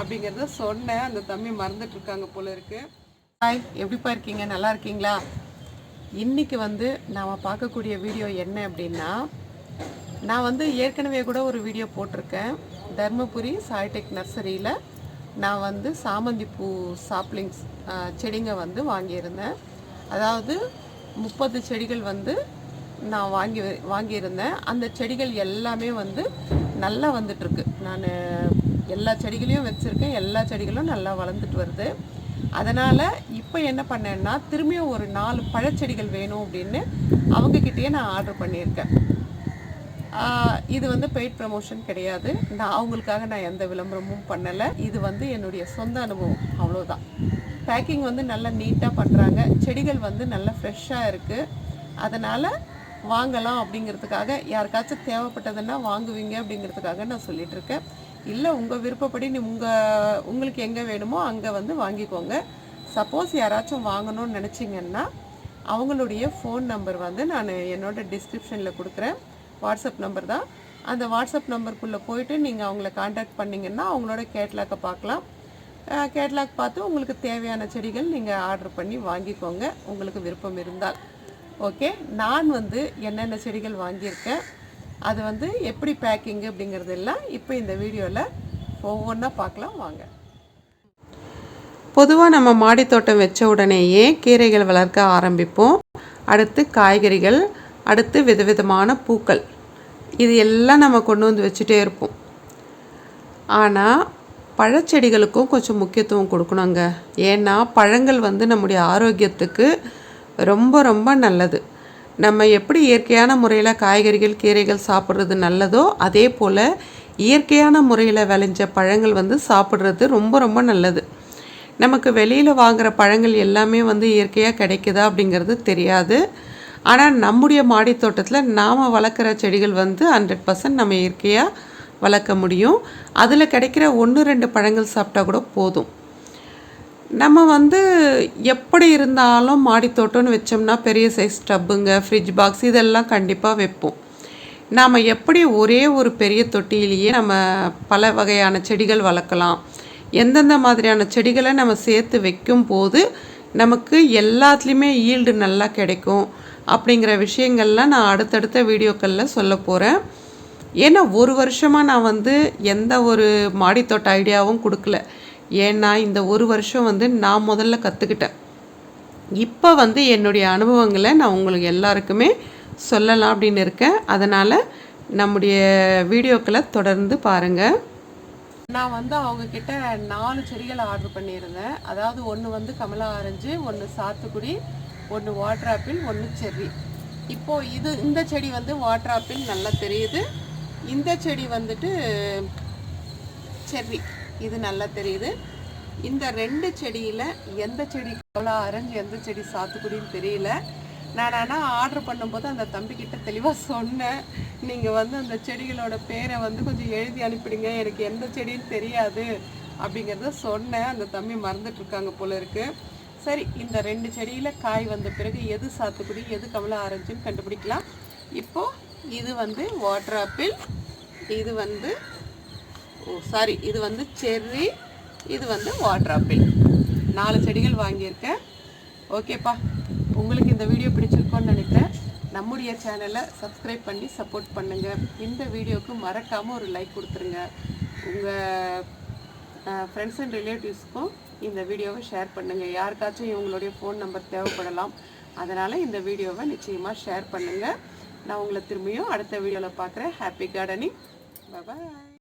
அப்படிங்கிறத சொன்னேன். அந்த தம்பி மறந்துட்டு இருக்காங்க போல இருக்கு. ஹாய் எப்படிப்பா இருக்கீங்க? நல்லா இருக்கீங்களா? இன்னைக்கு வந்து நாம் பார்க்கக்கூடிய வீடியோ என்ன அப்படின்னா நான் வந்து ஏற்கனவே கூட ஒரு வீடியோ போட்டிருக்கேன். தர்மபுரி சாய்டெக் நர்சரியில் நான் வந்து சாமந்தி பூ சாப்லிங்ஸ் செடிங்க வந்து வாங்கியிருந்தேன். அதாவது முப்பது செடிகள் வந்து நான் வாங்கி வாங்கியிருந்தேன். அந்த செடிகள் எல்லாமே வந்து நல்லா வந்துட்டுருக்கு. நான் எல்லா செடிகளையும் வச்சுருக்கேன். எல்லா செடிகளும் நல்லா வளர்ந்துட்டு வருது. அதனால் இப்போ என்ன பண்ணேன்னா திரும்பியும் ஒரு நாலு பழச்செடிகள் வேணும் அப்படின்னு அவங்கக்கிட்டேயே நான் ஆர்டர் பண்ணியிருக்கேன். இது வந்து பெய்ட் ப்ரமோஷன் கிடையாது. நான் அவங்களுக்காக நான் எந்த விளம்பரமும் பண்ணலை. இது வந்து என்னுடைய சொந்த அனுபவம். அவ்வளோதான் பேக்கிங் வந்து நல்லா நீட்டாக பண்ணுறாங்க செடிகள் வந்து நல்லா ஃப்ரெஷ்ஷாக இருக்குது அதனால் வாங்கலாம் அப்படிங்கிறதுக்காக யாருக்காச்சும் தேவைப்பட்டதுன்னா வாங்குவீங்க அப்படிங்கிறதுக்காக நான் சொல்லிகிட்ருக்கேன் இருக்கேன். இல்லை உங்கள் விருப்பப்படி நீ உங்கள் உங்களுக்கு எங்கே வேணுமோ அங்கே வந்து வாங்கிக்கோங்க. சப்போஸ் யாராச்சும் வாங்கணும்னு நினச்சிங்கன்னா அவங்களுடைய ஃபோன் நம்பர் வந்து நான் என்னோட டிஸ்கிரிப்ஷனில் கொடுக்குறேன். வாட்ஸ்அப் நம்பர் தான். அந்த வாட்ஸ்அப் நம்பருக்குள்ளே போயிட்டு நீங்கள் அவங்கள காண்டாக்ட் பண்ணிங்கன்னா அவங்களோட கேட்லாக்கை பார்க்கலாம். கேட்லாக் பார்த்து உங்களுக்கு தேவையான செடிகள் நீங்கள் ஆர்டர் பண்ணி வாங்கிக்கோங்க. உங்களுக்கு விருப்பம் இருந்தால். ஓகே நான் வந்து என்னென்ன செடிகள் வாங்கியிருக்கேன்? அது வந்து எப்படி பேக்கிங் அப்படிங்கிறதெல்லாம் இப்போ இந்த வீடியோவில் ஒவ்வொன்றா பார்க்கலாம் வாங்க. பொதுவாக நம்ம மாடித்தோட்டம் வச்ச உடனேயே கீரைகள் வளர்க்க ஆரம்பிப்போம். அடுத்து காய்கறிகள் அடுத்து விதவிதமான பூக்கள். இது எல்லாம் நம்ம கொண்டு வந்து வச்சுட்டே இருப்போம். ஆனால் பழச்செடிகளுக்கும் கொஞ்சம் முக்கியத்துவம் கொடுக்கணுங்க. ஏன்னா பழங்கள் வந்து நம்முடைய ஆரோக்கியத்துக்கு ரொம்ப ரொம்ப நல்லது. நம்ம எப்படி இயற்கையான முறையில் காய்கறிகள் கீரைகள் சாப்பிட்றது நல்லதோ அதே போல் இயற்கையான முறையில் விளைஞ்ச பழங்கள் வந்து சாப்பிட்றது ரொம்ப ரொம்ப நல்லது. நமக்கு வெளியில் வாங்குகிற பழங்கள் எல்லாமே வந்து இயற்கையாக கிடைக்குதா அப்படிங்கிறது தெரியாது. ஆனால் நம்முடைய மாடி தோட்டத்தில் நாம் வளர்க்குற செடிகள் வந்து ஹண்ட்ரட் பர்சன்ட் நம்ம இயற்கையாக வளர்க்க முடியும். அதில் கிடைக்கிற ஒன்று ரெண்டு பழங்கள் சாப்பிட்டா கூட போதும். நம்ம வந்து எப்படி இருந்தாலும் மாடி தோட்டம்னு வச்சோம்னா பெரிய சைஸ் டப்புங்க ஃப்ரிட்ஜ் பாக்ஸ் இதெல்லாம் கண்டிப்பாக வைப்போம். நாம் எப்படி ஒரே ஒரு பெரிய தொட்டியிலேயே நம்ம பல வகையான செடிகள் வளர்க்கலாம். எந்தெந்த மாதிரியான செடிகளை நம்ம சேர்த்து வைக்கும் போது நமக்கு எல்லாத்துலேயுமே ஈல்டு நல்லா கிடைக்கும் அப்படிங்கிற விஷயங்கள்லாம் நான் அடுத்தடுத்த வீடியோக்களில் சொல்ல போகிறேன் ஏன்னா ஒரு வருஷமாக நான் வந்து எந்த ஒரு மாடித்தோட்ட ஐடியாவும் கொடுக்கல. ஏன்னா இந்த ஒரு வருஷம் வந்து நான் முதல்ல கற்றுக்கிட்டேன் இப்போ வந்து என்னுடைய அனுபவங்களை நான் உங்களுக்கு எல்லாருக்குமே சொல்லலாம் அப்படின்னு இருக்கேன். அதனால் நம்முடைய வீடியோக்களை தொடர்ந்து பாருங்கள் நான் வந்து அவங்க கிட்ட நாலு செடிகள் ஆர்டர் பண்ணியிருந்தேன். அதாவது ஒன்று வந்து கமலா ஆரஞ்சு ஒன்று சாத்துக்குடி ஒன்று வாட்டர் ஆப்பிள் ஒன்று செர்ரி. இப்போது இது இந்த செடி வந்து வாட்டர் ஆப்பிள் நல்லா தெரியுது. இந்த செடி வந்துட்டு செர்ரி. இது நல்லா தெரியுது. இந்த ரெண்டு செடியில் எந்த செடி கோலா ஆரஞ்சு எந்த செடி சாத்துக்குடின்னு தெரியல. நான் ஆனால் ஆர்டர் பண்ணும்போது அந்த தம்பிக்கிட்ட தெளிவாக சொன்னேன். நீங்கள் வந்து அந்த செடிகளோட பேரை வந்து கொஞ்சம் எழுதி அனுப்பிடுங்க. எனக்கு எந்த செடின்னு தெரியாது அப்படிங்கிறத சொன்னேன். அந்த தம்பி மறந்துட்டுருக்காங்க போல இருக்கு. சரி இந்த ரெண்டு செடியில் காய் வந்த பிறகு எது சாத்துக்குடி எது கமலா ஆரஞ்சுன்னு கண்டுபிடிக்கலாம். இப்போது இது வந்து வாட்டர் ஆப்பிள் இது வந்து சாரி இது வந்து செர்ரி இது வந்து வாட்டர் ஆப்பிள் நாலு செடிகள் வாங்கியிருக்கேன். ஓகேப்பா உங்களுக்கு இந்த வீடியோ பிடிச்சிருக்கோன்னு நினைக்கிறேன். நம்முடைய சேனலை சப்ஸ்கிரைப் பண்ணி சப்போர்ட் பண்ணுங்கள் இந்த வீடியோவுக்கு மறக்காமல் ஒரு லைக் கொடுத்துருங்க. உங்கள் ஃப்ரெண்ட்ஸ் அண்ட் ரிலேட்டிவ்ஸ்க்கும் இந்த வீடியோவை ஷேர் பண்ணுங்கள் யாருக்காச்சும் இவங்களுடைய ஃபோன் நம்பர் தேவைப்படலாம். அதனால் இந்த வீடியோவை நிச்சயமாக ஷேர் பண்ணுங்கள் நான் உங்களை திரும்பியும் அடுத்த வீடியோவில் பார்க்குறேன். ஹாப்பி கார்டனிங் பாய்